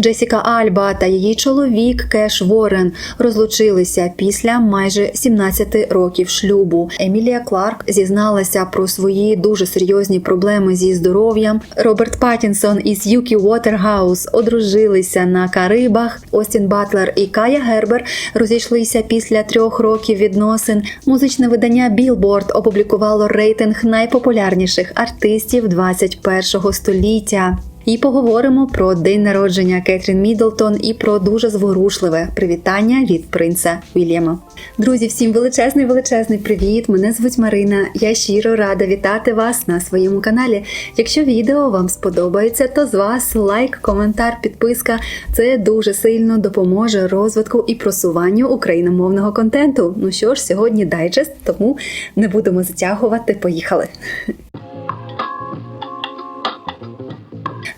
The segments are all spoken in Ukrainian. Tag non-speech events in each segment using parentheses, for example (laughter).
Джесіка Альба та її чоловік Кеш Ворен розлучилися після майже 17 років шлюбу. Емілія Кларк зізналася про свої дуже серйозні проблеми зі здоров'ям. Роберт Паттінсон із Юкі Уотергаус одружилися на Карибах. Остін Батлер і Кая Гербер розійшлися після трьох років відносин. Музичне видання Billboard опублікувало рейтинг найпопулярніших артистів 21 століття. І поговоримо про день народження Кетрін Міддлтон і про дуже зворушливе привітання від принца Вільяма. Друзі, всім величезний величезний привіт! Мене звуть Марина. Я щиро рада вітати вас на своєму каналі. Якщо відео вам сподобається, то з вас лайк, коментар, підписка. Це дуже сильно допоможе розвитку і просуванню україномовного контенту. Ну що ж, сьогодні дайджест, тому не будемо затягувати. Поїхали!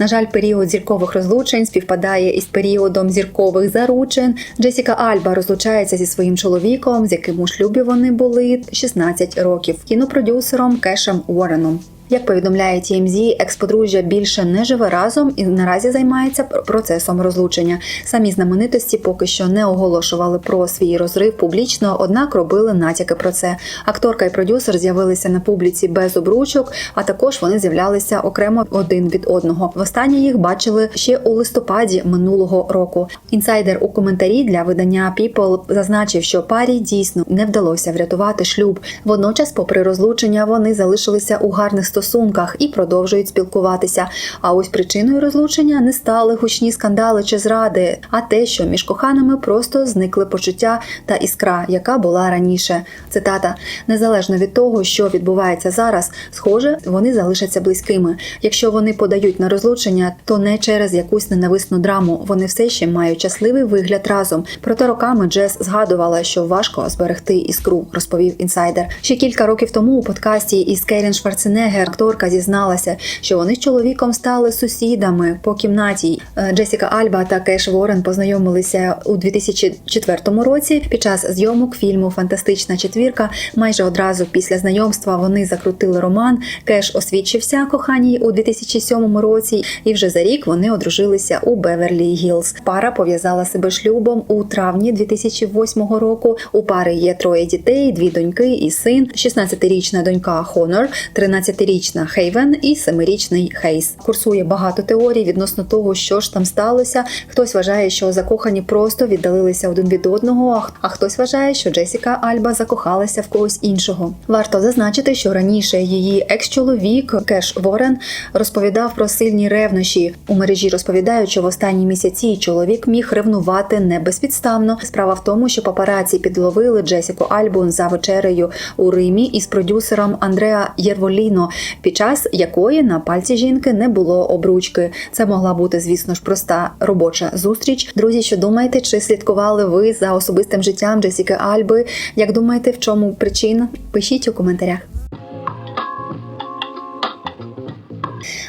На жаль, період зіркових розлучень співпадає із періодом зіркових заручин. Джесіка Альба розлучається зі своїм чоловіком, з яким у шлюбі вони були 16 років, кінопродюсером Кешем Уорреном. Як повідомляє TMZ, екс-подружжя більше не живе разом і наразі займається процесом розлучення. Самі знаменитості поки що не оголошували про свій розрив публічно, однак робили натяки про це. Акторка і продюсер з'явилися на публіці без обручок, а також вони з'являлися окремо один від одного. Востаннє їх бачили ще у листопаді минулого року. Інсайдер у коментарі для видання People зазначив, що парі дійсно не вдалося врятувати шлюб. Водночас, попри розлучення, вони залишилися у гарних стосунках стосунках і продовжують спілкуватися. А ось причиною розлучення не стали гучні скандали чи зради, а те, що між коханими просто зникли почуття та іскра, яка була раніше. Цитата: незалежно від того, що відбувається зараз, схоже, вони залишаться близькими. Якщо вони подають на розлучення, то не через якусь ненависну драму. Вони все ще мають щасливий вигляд разом. Проте роками Джес згадувала, що важко зберегти іскру, розповів інсайдер. Ще кілька років тому у подкасті із Кейлін Шварценеггер акторка зізналася, що вони з чоловіком стали сусідами по кімнаті. Е, Джесіка Альба та Кеш Ворен познайомилися у 2004 році під час зйомок фільму Фантастична четвірка. Майже одразу після знайомства вони закрутили роман. Кеш освідчився коханій у 2007 році, і вже за рік вони одружилися у Беверлі Гілз. Пара пов'язала себе шлюбом у травні 2008 року. У пари є троє дітей, дві доньки і син, 16-річна донька Хонор, 13-річна Хейвен і 7-річний Хейс. Курсує багато теорій відносно того, що ж там сталося. Хтось вважає, що закохані просто віддалилися один від одного, а хтось вважає, що Джесіка Альба закохалася в когось іншого. Варто зазначити, що раніше її екс-чоловік Кеш Ворен розповідав про сильні ревнощі. У мережі розповідають, що в останні місяці чоловік міг ревнувати не безпідставно. Справа в тому, що папараці підловили Джесіку Альбу за вечерею у Римі із продюсером Андреа Єрволіно, під час якої на пальці жінки не було обручки. Це могла бути, звісно ж, проста робоча зустріч. Друзі, що думаєте, чи слідкували ви за особистим життям Джесіки Альби? Як думаєте, в чому причина? Пишіть у коментарях.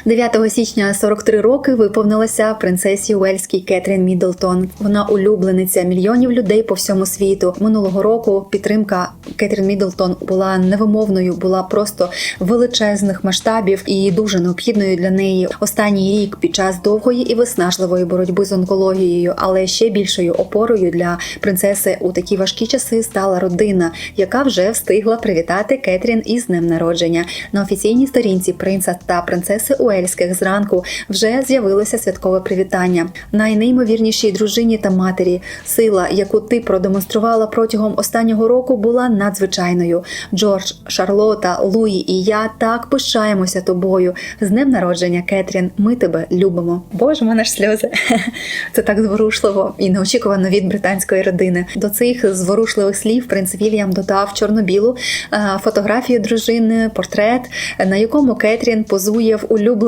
9 січня 43 роки виповнилася принцесі Уельській Кетрін Міддлтон. Вона улюблениця мільйонів людей по всьому світу. Минулого року підтримка Кетрін Міддлтон була невимовною, була просто величезних масштабів і дуже необхідною для неї. Останній рік під час довгої і виснажливої боротьби з онкологією, але ще більшою опорою для принцеси у такі важкі часи стала родина, яка вже встигла привітати Кетрін із днем народження на офіційній сторінці принца та принцеси Уельських зранку вже з'явилося святкове привітання. Найнеймовірнішій дружині та матері сила, яку ти продемонструвала протягом останнього року, була надзвичайною. Джордж, Шарлота, Луї і я так пишаємося тобою. З днем народження, Кетрін. Ми тебе любимо. Боже, мене ж сльози. (laughs) Це так зворушливо і неочікувано від британської родини. До цих зворушливих слів принц Вільям додав чорно-білу е, фотографію дружини, портрет, на якому Кетрін позує в улюбленому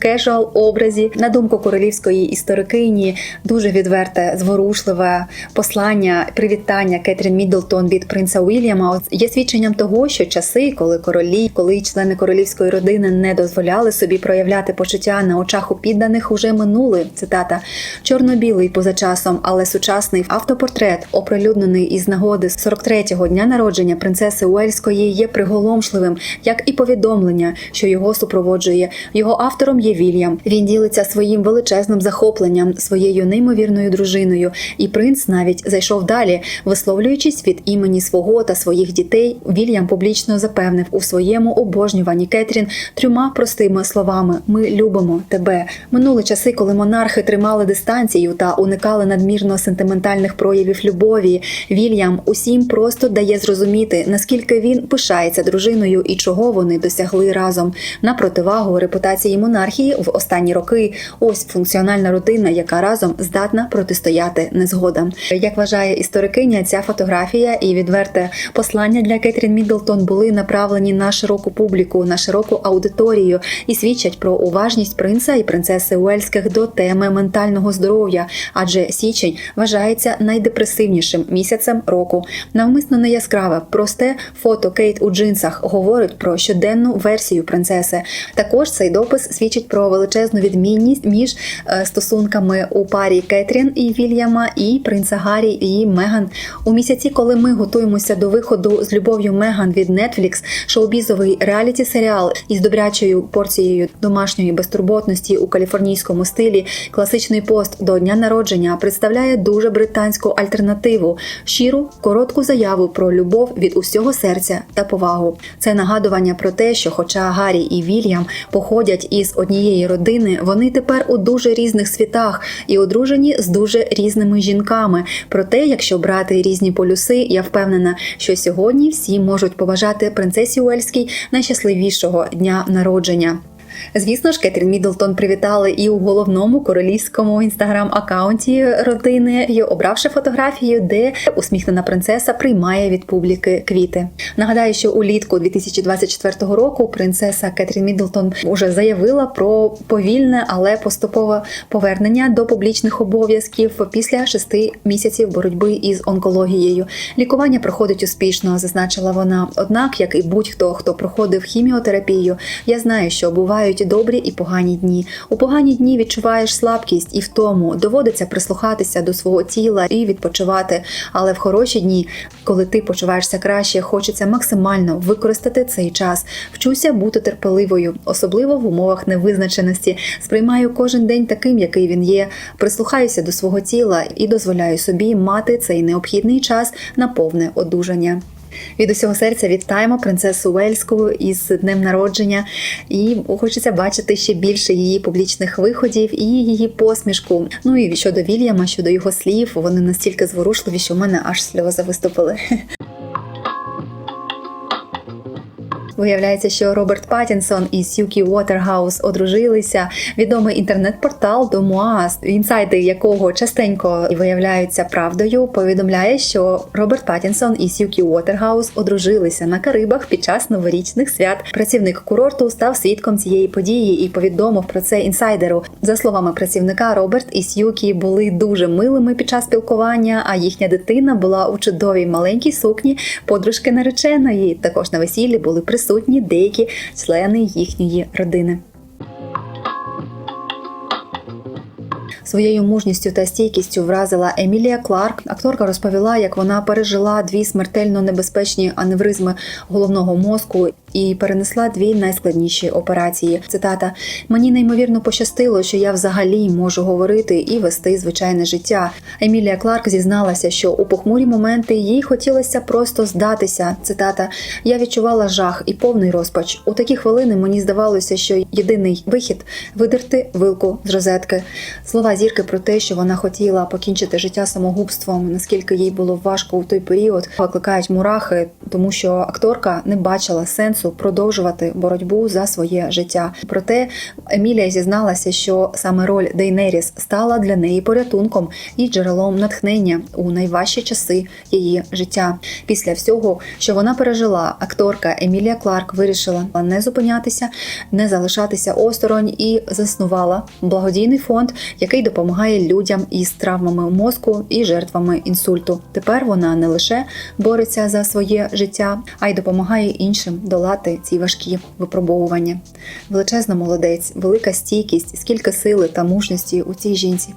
кежуал образі. На думку королівської історикині, дуже відверте, зворушливе послання, привітання Кетрін Міддлтон від принца Уільяма є свідченням того, що часи, коли королі, коли члени королівської родини не дозволяли собі проявляти почуття на очах у підданих, уже минули. Цитата чорно-білий поза часом, але сучасний автопортрет, оприлюднений із нагоди 43-го дня народження принцеси Уельської, є приголомшливим, як і повідомлення, що його супроводжує. Його автором є Вільям. Він ділиться своїм величезним захопленням, своєю неймовірною дружиною, і принц навіть зайшов далі, висловлюючись від імені свого та своїх дітей. Вільям публічно запевнив у своєму обожнюванні Кетрін трьома простими словами: Ми любимо тебе. Минули часи, коли монархи тримали дистанцію та уникали надмірно сентиментальних проявів любові. Вільям усім просто дає зрозуміти, наскільки він пишається дружиною і чого вони досягли разом. На противагу репутації монархії в останні роки. Ось функціональна родина, яка разом здатна протистояти незгодам. Як вважає історикиня, ця фотографія і відверте послання для Кетрін Міддлтон були направлені на широку публіку, на широку аудиторію і свідчать про уважність принца і принцеси Уельських до теми ментального здоров'я, адже січень вважається найдепресивнішим місяцем року. Навмисно не яскраве, просте фото Кейт у джинсах говорить про щоденну версію принцеси. Також цей допис свідчить про величезну відмінність між е, стосунками у парі Кетрін і Вільяма і принца Гаррі і Меган. У місяці, коли ми готуємося до виходу з любов'ю Меган від Netflix, шоу-бізовий реаліті серіал із добрячою порцією домашньої безтурботності у каліфорнійському стилі, класичний пост до дня народження представляє дуже британську альтернативу, щиру коротку заяву про любов від усього серця та повагу. Це нагадування про те, що, хоча Гаррі і Вільям походять із однієї родини, вони тепер у дуже різних світах і одружені з дуже різними жінками. Проте, якщо брати різні полюси, я впевнена, що сьогодні всі можуть поважати принцесі Уельській найщасливішого дня народження. Звісно ж, Кетрін Міддлтон привітали і у головному королівському інстаграм-аккаунті родини, обравши фотографію, де усміхнена принцеса приймає від публіки квіти. Нагадаю, що улітку 2024 року принцеса Кетрін Міддлтон уже заявила про повільне, але поступове повернення до публічних обов'язків після шести місяців боротьби із онкологією. Лікування проходить успішно, зазначила вона. Однак, як і будь-хто, хто проходив хіміотерапію, я знаю, що бувають добрі і погані дні. У погані дні відчуваєш слабкість і втому доводиться прислухатися до свого тіла і відпочивати. Але в хороші дні, коли ти почуваєшся краще, хочеться максимально використати цей час. Вчуся бути терпеливою, особливо в умовах невизначеності. Сприймаю кожен день таким, який він є. Прислухаюся до свого тіла і дозволяю собі мати цей необхідний час на повне одужання. Від усього серця вітаємо принцесу Уельську із днем народження, і хочеться бачити ще більше її публічних виходів і її посмішку. Ну і щодо Вільяма, щодо його слів, вони настільки зворушливі, що в мене аж сльози виступили. Виявляється, що Роберт Паттінсон і Сюкі Уотергаус одружилися. Відомий інтернет-портал Домуаз, інсайди якого частенько виявляються правдою, повідомляє, що Роберт Паттінсон і Сюкі Уотергаус одружилися на Карибах під час новорічних свят. Працівник курорту став свідком цієї події і повідомив про це інсайдеру. За словами працівника, Роберт і Сюкі були дуже милими під час спілкування, а їхня дитина була у чудовій маленькій сукні подружки нареченої. Також на весіллі були присутні присутні деякі члени їхньої родини. Своєю мужністю та стійкістю вразила Емілія Кларк. Акторка розповіла, як вона пережила дві смертельно небезпечні аневризми головного мозку і перенесла дві найскладніші операції. Цитата: мені неймовірно пощастило, що я взагалі можу говорити і вести звичайне життя. Емілія Кларк зізналася, що у похмурі моменти їй хотілося просто здатися. Цитата: Я відчувала жах і повний розпач. У такі хвилини мені здавалося, що єдиний вихід видерти вилку з розетки. Слова зірки про те, що вона хотіла покінчити життя самогубством, наскільки їй було важко у той період, викликають мурахи, тому що акторка не бачила сенсу продовжувати боротьбу за своє життя. Проте Емілія зізналася, що саме роль Дейнеріс стала для неї порятунком і джерелом натхнення у найважчі часи її життя. Після всього, що вона пережила, акторка Емілія Кларк вирішила не зупинятися, не залишатися осторонь і заснувала благодійний фонд, який допомагає людям із травмами мозку і жертвами інсульту. Тепер вона не лише бореться за своє життя, а й допомагає іншим долати ці важкі випробовування. Величезна молодець, велика стійкість, скільки сили та мужності у цій жінці.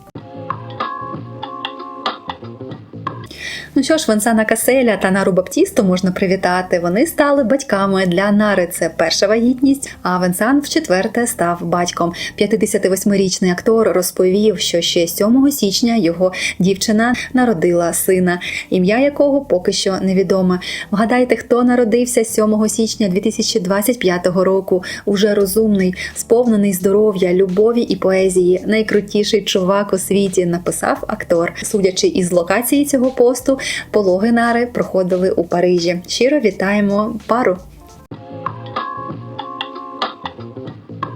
Ну що ж, Вансана Каселя та Нару Баптісту можна привітати. Вони стали батьками для Нари. Це перша вагітність. А Венсан в четверте став батьком. 58-річний актор розповів, що ще 7 січня його дівчина народила сина, ім'я якого поки що невідоме. Вгадайте, хто народився 7 січня 2025 року. Уже розумний, сповнений здоров'я, любові і поезії. Найкрутіший чувак у світі написав актор. Судячи із локації цього посту, пологи нари проходили у Парижі. Щиро вітаємо пару.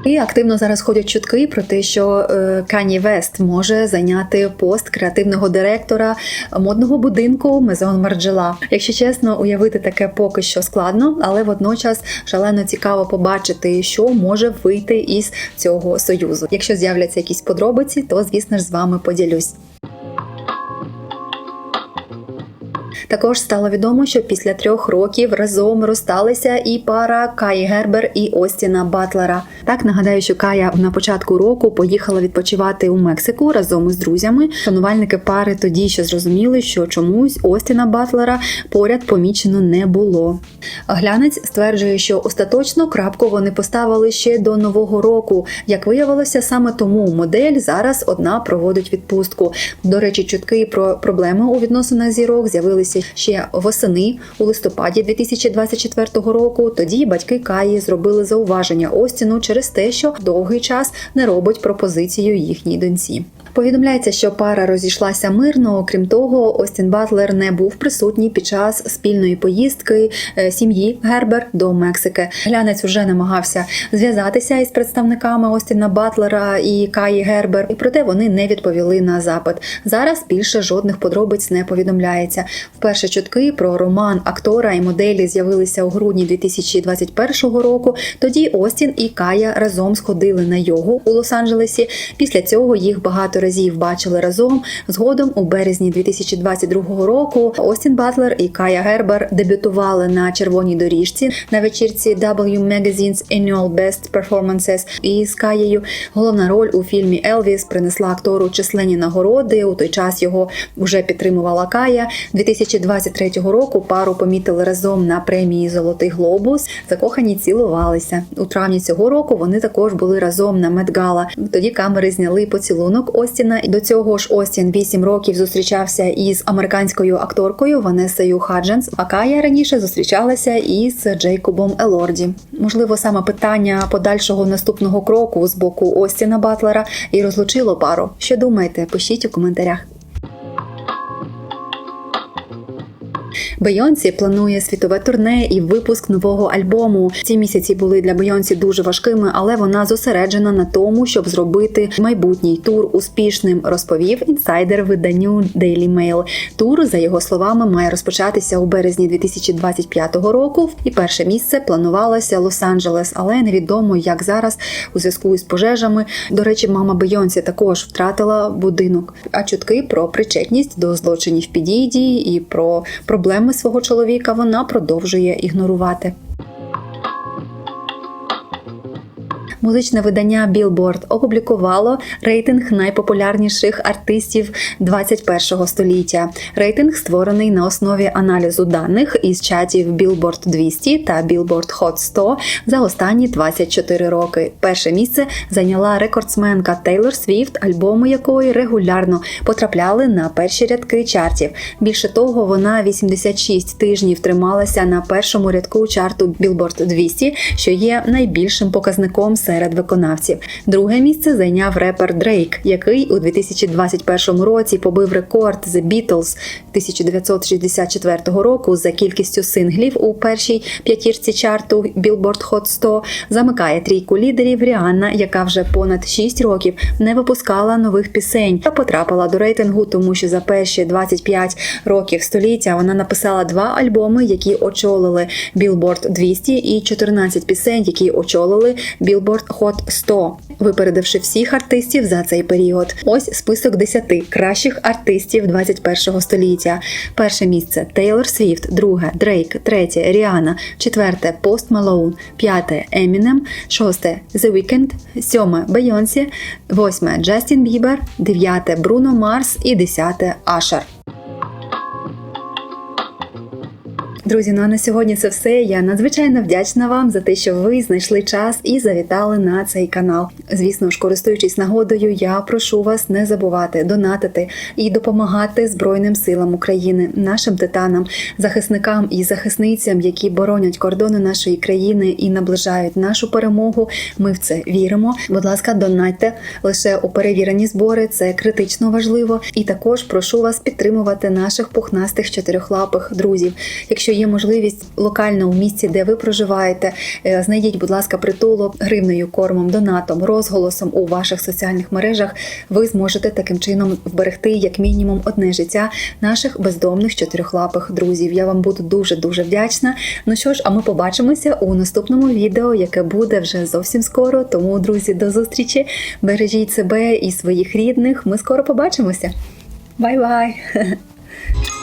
І активно зараз ходять чутки про те, що е, Кані Вест може зайняти пост креативного директора модного будинку Мезон Марджела. Якщо чесно, уявити таке поки що складно, але водночас шалено цікаво побачити, що може вийти із цього союзу. Якщо з'являться якісь подробиці, то звісно ж з вами поділюсь. Також стало відомо, що після трьох років разом розсталися і пара Каї Гербер і Остіна Батлера. Так нагадаю, що Кая на початку року поїхала відпочивати у Мексику разом із друзями. Шанувальники пари тоді ще зрозуміли, що чомусь Остіна Батлера поряд помічено не було. Глянець стверджує, що остаточно крапку вони поставили ще до нового року. Як виявилося, саме тому модель зараз одна проводить відпустку. До речі, чутки про проблеми у відносинах зірок з'явилися ще восени у листопаді 2024 року. Тоді батьки Каї зробили зауваження Остіну через те, що довгий час не робить пропозицію їхній доньці. Повідомляється, що пара розійшлася мирно. Окрім того, Остін Батлер не був присутній під час спільної поїздки е, сім'ї Гербер до Мексики. Глянець уже намагався зв'язатися із представниками Остіна Батлера і Каї Гербер, і проте вони не відповіли на запит. Зараз більше жодних подробиць не повідомляється. Вперше чутки про роман актора і моделі з'явилися у грудні 2021 року. Тоді Остін і Кая разом сходили на йогу у Лос-Анджелесі. Після цього їх багато разів бачили разом. Згодом у березні 2022 року Остін Батлер і Кая Гербер дебютували на червоній доріжці на вечірці W Magazine's Annual Best Performances із Каєю. Головна роль у фільмі Елвіс принесла актору численні нагороди. У той час його вже підтримувала Кая. 2023 року пару помітили разом на премії Золотий Глобус. Закохані цілувалися у травні цього року. Вони також були разом на Медгала. Тоді камери зняли поцілунок Остіна. До цього ж Остін 8 років зустрічався із американською акторкою Ванесою Хадженс. А Кая раніше зустрічалася із Джейкобом Елорді. Можливо, саме питання подальшого наступного кроку з боку Остіна Батлера і розлучило пару. Що думаєте? Пишіть у коментарях. Бейонсі планує світове турне і випуск нового альбому. Ці місяці були для Бейонсі дуже важкими, але вона зосереджена на тому, щоб зробити майбутній тур успішним. Розповів інсайдер виданню Daily Mail. Тур, за його словами, має розпочатися у березні 2025 року. І перше місце планувалося Лос-Анджелес, але невідомо, як зараз у зв'язку із пожежами. До речі, мама Бейонсі також втратила будинок. А чутки про причетність до злочинів підійді і про проблеми свого чоловіка вона продовжує ігнорувати. Музичне видання Billboard опублікувало рейтинг найпопулярніших артистів 21 століття. Рейтинг створений на основі аналізу даних із чатів Billboard 200 та Billboard Hot 100 за останні 24 роки. Перше місце зайняла рекордсменка Тейлор Свіфт, альбоми якої регулярно потрапляли на перші рядки чартів. Більше того, вона 86 тижнів трималася на першому рядку чарту Billboard 200, що є найбільшим показником серед виконавців. Друге місце зайняв репер Дрейк, який у 2021 році побив рекорд The Beatles 1964 року за кількістю синглів у першій п'ятірці чарту Billboard Hot 100. Замикає трійку лідерів Ріанна, яка вже понад 6 років не випускала нових пісень та потрапила до рейтингу, тому що за перші 25 років століття вона написала два альбоми, які очолили Billboard 200 і 14 пісень, які очолили Billboard Hot 100, випередивши всіх артистів за цей період. Ось список 10 кращих артистів 21 століття. Перше місце Тейлор Свіфт, друге Дрейк, третє Ріана, четверте Пост Малоун, п'яте Емінем, шосте The Weeknd, сьоме Бейонсі, восьме Джастін Бібер, дев'яте Бруно Марс і десяте Ашер. Друзі, ну а на сьогодні це все. Я надзвичайно вдячна вам за те, що ви знайшли час і завітали на цей канал. Звісно ж, користуючись нагодою, я прошу вас не забувати донатити і допомагати Збройним силам України, нашим титанам, захисникам і захисницям, які боронять кордони нашої країни і наближають нашу перемогу. Ми в це віримо. Будь ласка, донатьте лише у перевірені збори. Це критично важливо. І також прошу вас підтримувати наших пухнастих чотирьохлапих друзів. Якщо є можливість локально у місці, де ви проживаєте, е, знайдіть, будь ласка, притулок гривнею, кормом, донатом, розголосом у ваших соціальних мережах. Ви зможете таким чином вберегти як мінімум одне життя наших бездомних чотирьохлапих друзів. Я вам буду дуже дуже вдячна. Ну що ж, а ми побачимося у наступному відео, яке буде вже зовсім скоро. Тому, друзі, до зустрічі. Бережіть себе і своїх рідних. Ми скоро побачимося. Бай-бай! (laughs)